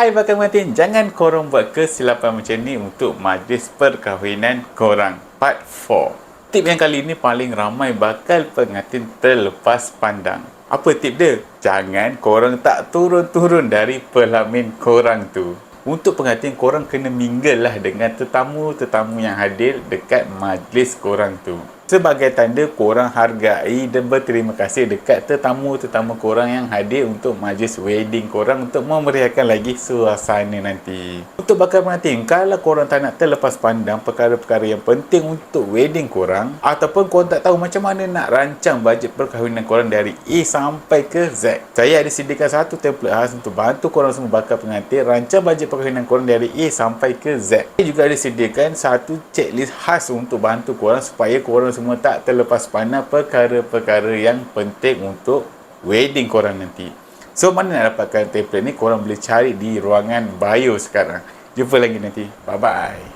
Hai bakal pengantin, jangan korang buat kesilapan macam ni untuk majlis perkahwinan korang. Part 4. Tip yang kali ni paling ramai bakal pengantin terlepas pandang. Apa tip dia? Jangan korang tak turun-turun dari pelamin korang tu. Untuk pengantin, korang kena mingle lah dengan tetamu-tetamu yang hadir dekat majlis korang tu sebagai tanda korang hargai dan berterima kasih dekat tetamu-tetamu korang yang hadir untuk majlis wedding korang untuk memeriahkan lagi suasana nanti. Untuk bakal pengantin, kalau korang tak nak terlepas pandang perkara-perkara yang penting untuk wedding korang ataupun korang tak tahu macam mana nak rancang bajet perkahwinan korang dari A sampai ke Z. Saya ada sediakan satu template khas untuk bantu korang semua bakal pengantin rancang bajet perkahwinan korang dari A sampai ke Z. Saya juga ada sediakan satu checklist khas untuk bantu korang supaya korang semua tak terlepas pandang perkara-perkara yang penting untuk wedding korang nanti. So mana nak dapatkan template ni korang boleh cari di ruangan bio sekarang. Jumpa lagi nanti. Bye bye.